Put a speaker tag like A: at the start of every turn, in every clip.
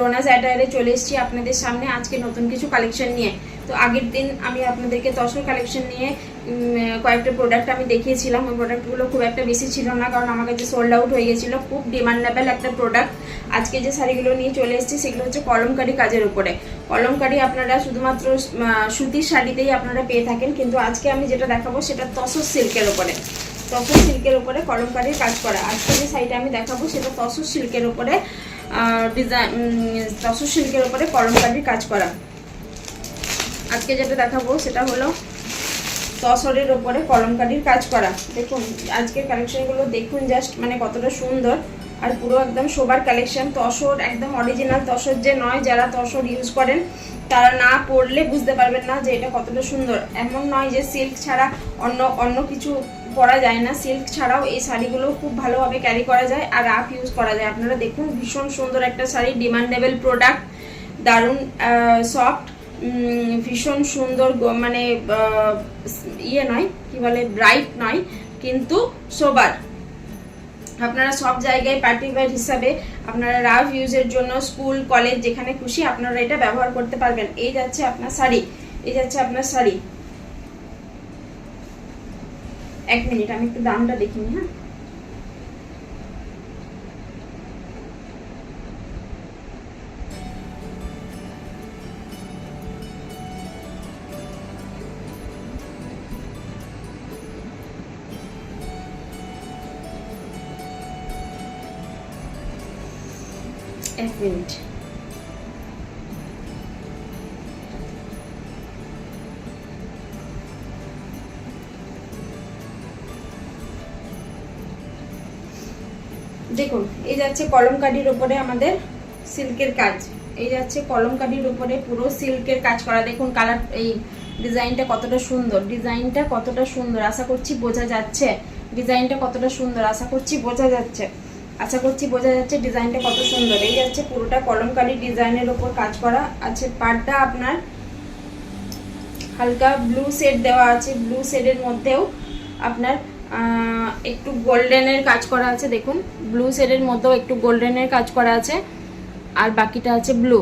A: ড্রোনাস অ্যাটায়ারে চলে এসেছি আপনাদের সামনে আজকে নতুন কিছু কালেকশন নিয়ে। তো আগের দিন আমি আপনাদেরকে তসর কালেকশন নিয়ে কয়েকটা প্রোডাক্ট আমি দেখিয়েছিলাম। ওই প্রোডাক্টগুলো খুব একটা বেশি ছিল না, কারণ আমার কাছে সোল্ড আউট হয়ে গেছিল, খুব ডিমান্ডেবল একটা প্রোডাক্ট আজকে যে শাড়িগুলো নিয়ে চলে এসেছি, সেগুলো হচ্ছে কলমকারি কাজের উপরে। কলমকারি আপনারা শুধুমাত্র সুতির শাড়িতেই আপনারা পেয়ে থাকেন, কিন্তু আজকে আমি যেটা দেখাবো, সেটা তসর সিল্কের উপরে। তসর সিল্কের উপরে কলমকারির কাজ করা। আজকে যে শাড়িটা আমি দেখাবো, সেটা তসর সিল্কের উপরে ডিজাইন তসর সিল্কের উপরে কলমকারির কাজ করা। আজকে যেটা দেখাবো সেটা হলো তসরের ওপরে কলমকারির কাজ করা। দেখুন, আজকের কালেকশনগুলো দেখুন জাস্ট মানে কতটা সুন্দর। আর পুরো একদম শোবার কালেকশন তসর, একদম অরিজিনাল তসর যে নয়, যারা তসর ইউজ করেন তারা না পরলে বুঝতে পারবেন না যে এটা কতটা সুন্দর। এমন নয় যে সিল্ক ছাড়া অন্য অন্য কিছু পরা যায় না। সিল্ক ছাড়াও এই শাড়িগুলো খুব ভালোভাবে ক্যারি করা যায় আর রাফ ইউজ করা যায়। আপনারা দেখুন ভীষণ সুন্দর একটা শাড়ি ডিমান্ডেবল প্রোডাক্ট দারুণ সফট ভীষণ সুন্দর মানে ইয়ে নয়, কি বলে ব্রাইট নয়, কিন্তু সোবার আপনারা সব জায়গায় পার্টি ওয়্যার হিসাবে আপনারা রাফ ইউজের জন্য স্কুল কলেজ যেখানে খুশি আপনারা এটা ব্যবহার করতে পারবেন। এই যাচ্ছে আপনার শাড়ি। এই যাচ্ছে আপনার শাড়ি। এক মিনিট আমি একটু দামটা দেখিনি হ্যাঁ? এক মিনিট। দেখুন, এই যাচ্ছে কলমকারির উপরে আমাদের সিল্কের কাজ। এই যাচ্ছে কলমকারির উপরে পুরো সিল্কের কাজ করা। দেখুন, কালার, এই ডিজাইনটা কতটা সুন্দর। ডিজাইনটা কতটা সুন্দর, আশা করছি বোঝা যাচ্ছে। ডিজাইনটা কতটা সুন্দর, আশা করছি বোঝা যাচ্ছে। আশা করছি বোঝা যাচ্ছে ডিজাইনটা কত সুন্দর। এই যাচ্ছে পুরোটা কলমকারি ডিজাইনের ওপর কাজ করা আছে। পাড়টা আপনার হালকা ব্লু শেড দেওয়া আছে। ব্লু শেডের মধ্যেও আপনার একটু গোল্ডেনের কাজ করা আছে। দেখুন ব্লু শেডের মধ্যেও একটু গোল্ডেনের কাজ করা আছে। আর বাকিটা আছে ব্লু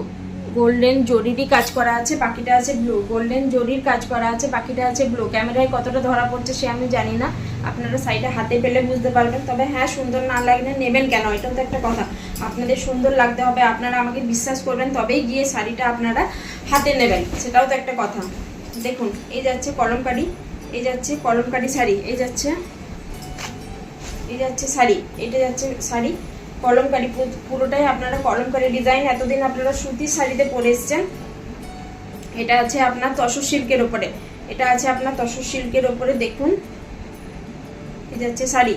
A: গোল্ডেন জরিরই কাজ করা আছে, বাকিটা আছে ব্লু গোল্ডেন জরির কাজ করা আছে, বাকিটা আছে ব্লু ক্যামেরায় কতটা ধরা পড়ছে সে আমি জানি না। আপনারা সাইডে হাতে পেলে বুঝতে পারবেন। তবে হ্যাঁ সুন্দর না লাগলে নেবেন কেন? এটাও তো একটা কথা। আপনাদের সুন্দর লাগতে হবে, আপনারা আমাকে বিশ্বাস করবেন, তবেই গিয়ে শাড়িটা আপনারা হাতে নেবেন। সেটাও তো একটা কথা। দেখুন, এই যাচ্ছে কলমকারি এই যাচ্ছে কলমকারি শাড়ি, এই যাচ্ছে এই যাচ্ছে শাড়ি, এটা যাচ্ছে শাড়ি কলমকারি পুরোটাই আপনারা কলমকারি ডিজাইন এতদিন আপনারা সুতির শাড়িতে পরে এসছেন। এটা আছে আপনার তসর সিল্কের ওপরে এটা আছে আপনার তসর সিল্কের ওপরে দেখুন। যাচ্ছে শাড়ি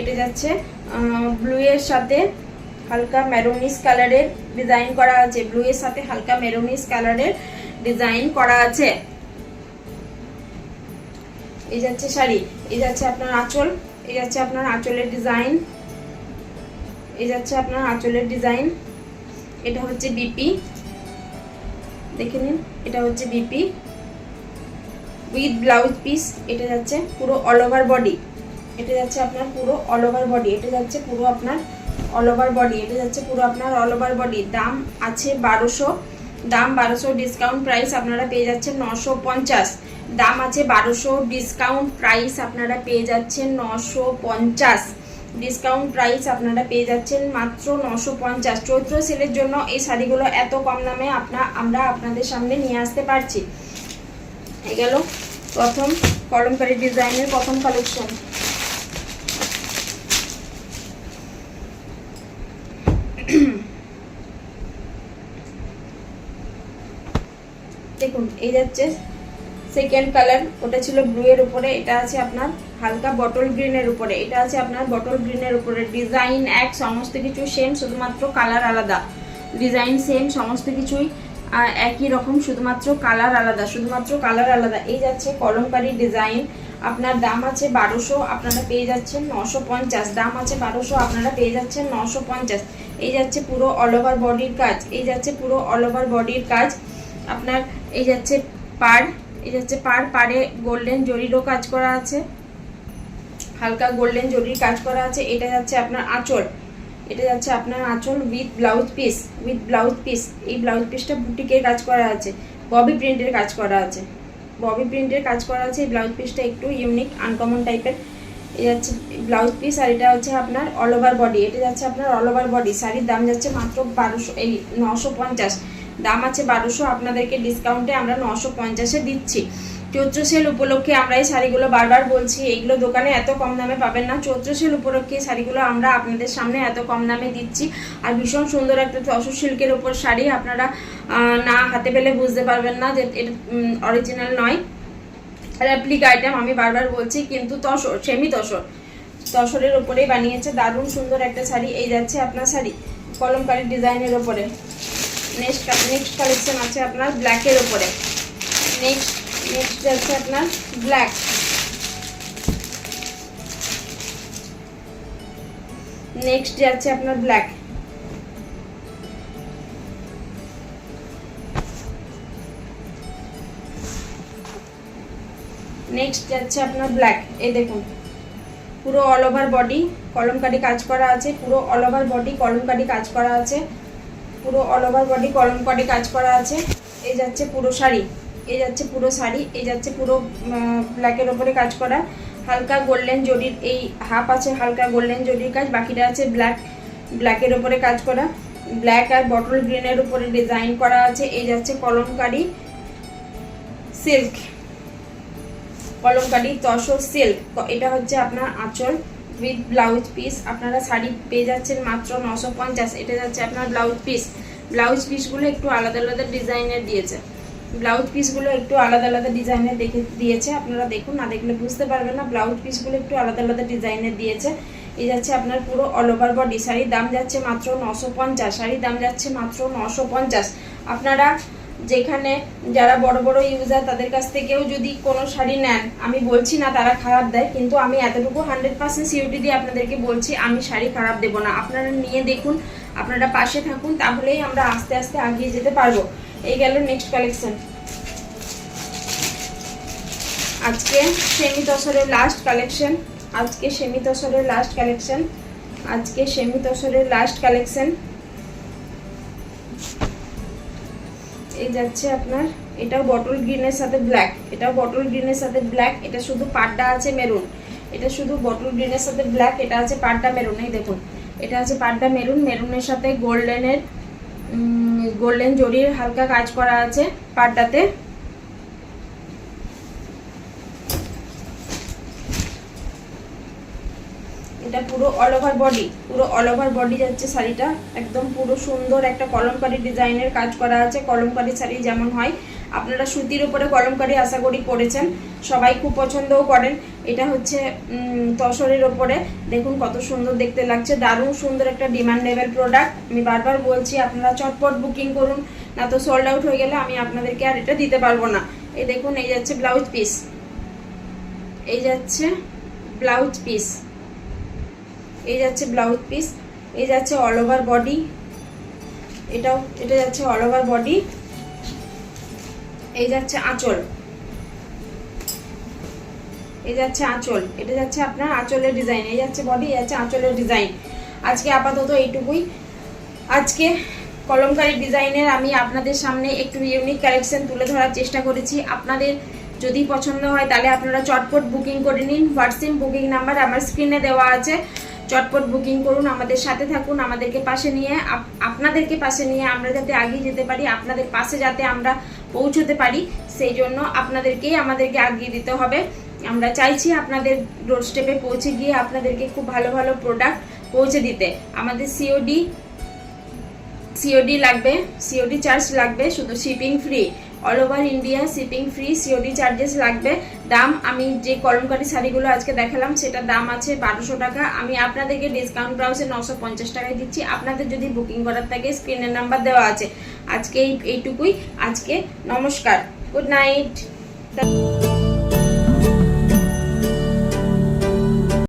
A: এটা যাচ্ছে ব্লু এর সাথে হালকা মেরুনিস কালারের ডিজাইন করা আছে। ব্লু এর সাথে হালকা মেরুনিস কালারের ডিজাইন করা আছে। এই যাচ্ছে শাড়ি এই যাচ্ছে আপনার আঁচল, এই যাচ্ছে আপনার আঁচলের ডিজাইন এই যাচ্ছে আপনার আঁচলের ডিজাইন এটা হচ্ছে বিপি দেখে নিন, এটা হচ্ছে বিপি উইথ ব্লাউজ পিস এটা যাচ্ছে পুরো অল ওভার বডি এটা যাচ্ছে আপনার পুরো অল ওভার বডি এটা যাচ্ছে পুরো আপনার অল ওভার বডি এটা যাচ্ছে পুরো আপনার অল ওভার বডি দাম আছে বারোশো, দাম বারোশো ডিসকাউন্ট প্রাইস আপনারা পেয়ে যাচ্ছেন নশো পঞ্চাশ। দাম আছে বারোশো ডিসকাউন্ট প্রাইস আপনারা পেয়ে যাচ্ছেন নশো পঞ্চাশ। ডিসকাউন্ট প্রাইস আপনারা পেয়ে যাচ্ছেন মাত্র নশো পঞ্চাশ। চৈত্র সেলের জন্য এই শাড়িগুলো এত কম দামে আপনা, আমরা আপনাদের সামনে নিয়ে আসতে পারছি। এই গেল প্রথম, কলমকারি ডিজাইনের প্রথম কালেকশন দেখুন, এই যাচ্ছে সেকেন্ড কালার ওটা ছিল ব্লু এর উপরে, এটা আছে আপনার হালকা বটল গ্রিনের উপরে, এটা আছে আপনার বটল গ্রিনের উপরে। ডিজাইন এক, সমস্ত কিছু সেম শুধুমাত্র কালার আলাদা। ডিজাইন সেম সমস্ত কিছুই একই রকম, শুধুমাত্র কালার আলাদা, শুধুমাত্র কালার আলাদা। এই যাচ্ছে কলমকারি ডিজাইন আপনার দাম আছে বারোশো, আপনারা পেয়ে যাচ্ছেন নশো পঞ্চাশ। দাম আছে বারোশো, আপনারা পেয়ে যাচ্ছেন নশো পঞ্চাশ। এই যাচ্ছে পুরো অল ওভার বডির কাজ, এই যাচ্ছে পুরো অল ওভার বডির কাজ। আপনার এই যাচ্ছে পার এই যাচ্ছে পার পাড়ে গোল্ডেন জরিরও কাজ করা আছে। হালকা গোল্ডেন জরির কাজ করা আছে। এটা যাচ্ছে আপনার আঁচল। এটা যাচ্ছে আপনার আঁচল with blouse piece, with blouse piece. এই ব্লাউজ পিসটা বুটিকের কাজ করা আছে, ববি প্রিন্টের কাজ করা আছে। ববি প্রিন্টের কাজ করা আছে। এই ব্লাউজ পিসটা একটু ইউনিক আনকমন টাইপের এই যাচ্ছে ব্লাউজ পিস আর এটা হচ্ছে আপনার অল ওভার বডি এটা যাচ্ছে আপনার অল ওভার বডি শাড়ির দাম যাচ্ছে মাত্র বারোশো, এই নশো পঞ্চাশ। দাম আছে বারোশো, আপনাদেরকে ডিসকাউন্টে আমরা নশো পঞ্চাশে দিচ্ছি। চৈত্র সেল উপলক্ষে আমরা এই শাড়িগুলো বারবার বলছি, এইগুলো দোকানে এত কম দামে পাবেন না। চৈত্র সেল উপলক্ষে শাড়িগুলো আমরা আপনাদের সামনে এত কম দামে দিচ্ছি। আর ভীষণ সুন্দর একটা তসর সিল্কের উপর শাড়ি, আপনারা না হাতে পেলে বুঝতে পারবেন না যে এটা অরিজিনাল নয়। রেপ্লিক আইটেম আমি বারবার বলছি, কিন্তু তসর, সেমি তসর। তসরের উপরেই বানিয়েছে, দারুণ সুন্দর একটা শাড়ি। এই যাচ্ছে আপনার শাড়ি, কলমকারি ডিজাইনের ওপরে নেক্সট নেক্সট কালেকশন আছে আপনার ব্ল্যাকের ওপরে নেক্সট নেক্সট যাচ্ছে আপনার ব্ল্যাক নেক্সট যাচ্ছে আপনার ব্ল্যাক নেক্সট যাচ্ছে আপনার ব্ল্যাক এই দেখুন, পুরো অল ওভার বডি কলমকারি কাজ করা আছে, পুরো অল ওভার বডি কলমকারি কাজ করা আছে। পুরো অল ওভার বডি কলম কলমকারি কাজ করা আছে। এই যাচ্ছে পুরো শাড়ি, এই যাচ্ছে পুরো শাড়ি, এই যাচ্ছে পুরো ব্ল্যাকের ওপরে কাজ করা। হালকা গোল্ডেন জরির, এই হাফ আছে হালকা গোল্ডেন জরির কাজ, বাকিটা আছে ব্ল্যাক ব্ল্যাকের ওপরে কাজ করা। ব্ল্যাক আর বটল গ্রিনের উপরে ডিজাইন করা আছে, এই যাচ্ছে কলমকারি সিল্ক কলমকারি তসর সিল্ক এটা হচ্ছে আপনার আঁচল। উইথ ব্লাউজ পিস আপনারা শাড়ি পেয়ে যাচ্ছেন মাত্র নশো পঞ্চাশ। এটা যাচ্ছে আপনার ব্লাউজ পিস ব্লাউজ পিসগুলো একটু আলাদা আলাদা ডিজাইনের দিয়েছে। ব্লাউজ পিসগুলো একটু আলাদা আলাদা ডিজাইনের দেখে দিয়েছে। আপনারা দেখুন, না দেখলে বুঝতে পারবেন না ব্লাউজ পিসগুলো একটু আলাদা আলাদা ডিজাইনের দিয়েছে। এই যাচ্ছে আপনার পুরো অল ওভার বডি শাড়ির দাম যাচ্ছে মাত্র নশো পঞ্চাশ। শাড়ির দাম যাচ্ছে মাত্র নশো পঞ্চাশ। আপনারা যেখানে যারা বড় বড় ইউজার তাদের কাছ থেকেও যদি কোনো শাড়ি নেন, আমি বলছি না তারা খারাপ দেয়, কিন্তু আমি এতটুকু হান্ড্রেড পার্সেন্ট সিউরিটি দিয়ে আপনাদেরকে বলছি, আমি শাড়ি খারাপ দেবো না। আপনারা নিয়ে দেখুন, আপনারা পাশে থাকুন, তাহলেই আমরা আস্তে আস্তে আগিয়ে যেতে পারব। এই গেল নেক্সট কালেকশন আজকে সেমি তসরের লাস্ট কালেকশন আজকে সেমি তসরের লাস্ট কালেকশন আজকে সেমি তসরের লাস্ট কালেকশন এই যাচ্ছে আপনার, এটাও বটল গ্রিনের সাথে ব্ল্যাক এটাও বটল গ্রিনের সাথে ব্ল্যাক এটা শুধু পাড্ডা আছে মেরুন এটা শুধু বটল গ্রিনের সাথে ব্ল্যাক এটা আছে পাড্ডা মেরুন এই দেখুন, এটা আছে পাড্ডা মেরুন মেরুনের সাথে গোল্ডেনের গোল্ডেন জরির হালকা কাজ করা আছে পাড্ডাতে। এটা পুরো অল ওভার বডি পুরো অল ওভার বডি যাচ্ছে শাড়িটা। একদম পুরো সুন্দর একটা কলমকারি ডিজাইনের কাজ করা আছে, কলমকারি শাড়ি যেমন হয়। আপনারা সুতির উপরে কলমকারি আশা করি পরেছেন, সবাই খুব পছন্দও করেন। এটা হচ্ছে তসরের ওপরে দেখুন কত সুন্দর দেখতে লাগছে, দারুণ সুন্দর একটা ডিমান্ডেবল প্রোডাক্ট আমি বারবার বলছি, আপনারা চটপট বুকিং করুন, না তো সোল্ড আউট হয়ে গেলে আমি আপনাদেরকে আর এটা দিতে পারব না। এই দেখুন, এই যাচ্ছে ব্লাউজ পিস এই যাচ্ছে ব্লাউজ পিস এই যাচ্ছে ব্লাউজ পিস এই যাচ্ছে অল ওভার বডি এটাও, এটা যাচ্ছে অল ওভার বডি এই যাচ্ছে আঁচল, এই যাচ্ছে আঁচল, এটা যাচ্ছে আপনার আঁচলের ডিজাইন এই যাচ্ছে বডি এই যাচ্ছে আঁচলের ডিজাইন আজকে আপাতত এইটুকুই। আজকে কলমকারী ডিজাইনের আমি আপনাদের সামনে একটু ইউনিক কালেকশন তুলে ধরার চেষ্টা করেছি। আপনাদের যদি পছন্দ হয়, তাহলে আপনারা চটপট বুকিং করে নিন। হোয়াটসঅ্যাপ বুকিং নাম্বার আমার স্ক্রিনে দেওয়া আছে। চটপট বুকিং করুন, আমাদের সাথে থাকুন, আমাদেরকে পাশে নিয়ে আপনাদেরকে পাশে নিয়ে আমরা যাতে আগিয়ে যেতে পারি, আপনাদের পাশে যাতে আমরা পৌঁছতে পারি, সেই জন্য আপনাদেরকেই আমাদেরকে আগিয়ে দিতে হবে। আমরা চাইছি আপনাদের ডোর স্টেপে পৌঁছে গিয়ে আপনাদেরকে খুব ভালো ভালো প্রোডাক্ট পৌঁছে দিতে। আমাদের সিওডি সিওডি লাগবে সিওডি চার্জ লাগবে, শুধু shipping free all over India shipping free COD charges লাগবে। দাম আমি যে কলমকারি শাড়িগুলো আজকে দেখালাম সেটা দাম আছে বারোশো টাকা। আমি আপনাদেরকে ডিসকাউন্ট প্রাইসে নশো পঞ্চাশ টাকায় দিচ্ছি। আপনাদের যদি বুকিং করার থাকে স্ক্রিনের নাম্বার দেওয়া আছে। আজকে এই এইটুকুই। আজকে নমস্কার। Good night